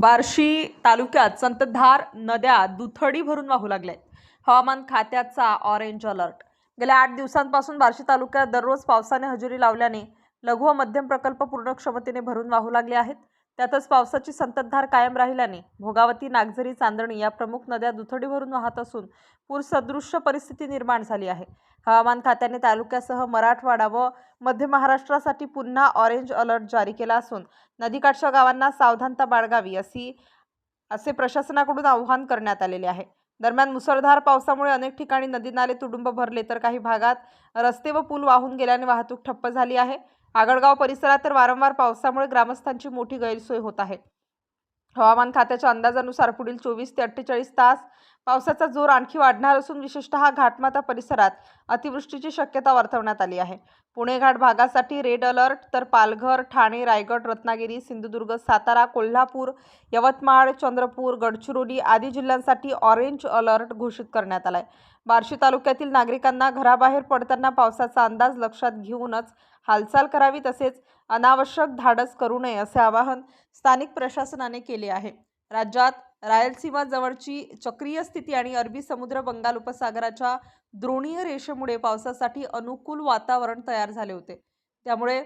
बार्शी तालुक्यात संततधार नद्या दुथडी भरून वाहू लागल्या हवामान खात्याचा ऑरेंज अलर्ट गेल्या आठ दिवसांपासून बार्शी तालुक्यात दररोज पावसाने हजेरी लावल्याने लघु व मध्यम प्रकल्प पूर्ण क्षमतेने भरून वाहू लागले आहेत. त्यातच पावसाची संततधार कायम राहिल्याने भोगावती नागझरी चांदणी या प्रमुख नद्या दुथडी भरून वाहत असून पूरसदृश्य परिस्थिती निर्माण झाली आहे. हवामान खात्याने तालुक्यासह मराठवाडा व मध्य महाराष्ट्रासाठी पुन्हा ऑरेंज अलर्ट जारी केला असून नदीकाठच्या गावांना सावधानता बाळगावी अशी असे प्रशासनाकडून आव्हान करण्यात आलेले आहे. दरम्यान मुसळधार पावसामुळे अनेक ठिकाणी नदी नाले तुडुंब भरले तर काही भागात रस्ते व पूल वाहून गेल्याने वाहतूक ठप्प झाली आहे. आगळगाव परिसरात तर वारंवार पावसामुळे ग्रामस्थांची मोठी गैरसोय होत आहे. हवामान खात्याच्या अंदाजानुसार पुढील चोवीस ते अठ्ठेचाळीस तास पावसाचा जोर आणखी वाढणार असून विशेषतः घाटमाता परिसरात अतिवृष्टीची शक्यता वर्तवण्यात आली आहे. पुणे घाट भागासाठी रेड अलर्ट तर पालघर ठाणे रायगड रत्नागिरी सिंधुदुर्ग सातारा कोल्हापूर यवतमाळ चंद्रपूर गडचिरोली आदी जिल्ह्यांसाठी ऑरेंज अलर्ट घोषित करण्यात आलाय. बार्शी तालुक्यातील नागरिकांना घराबाहेर पडताना पावसाचा अंदाज लक्षात घेऊनच हालचाल करावी तसेच अनावश्यक धाडस करू नये असे आवाहन स्थानिक प्रशासनाने केले आहे. राज्यात रायलसीमा जवळची चक्रीय स्थिती आणि अरबी समुद्र बंगाल उपसागराच्या द्रोणीय रेषेमुळे पावसासाठी अनुकूल वातावरण तयार झाले होते. त्यामुळे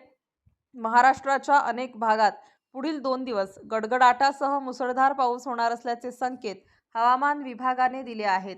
महाराष्ट्राच्या अनेक भागात पुढील दोन दिवस गडगडाटासह मुसळधार पाऊस होणार असल्याचे संकेत हवामान विभागाने दिले आहेत.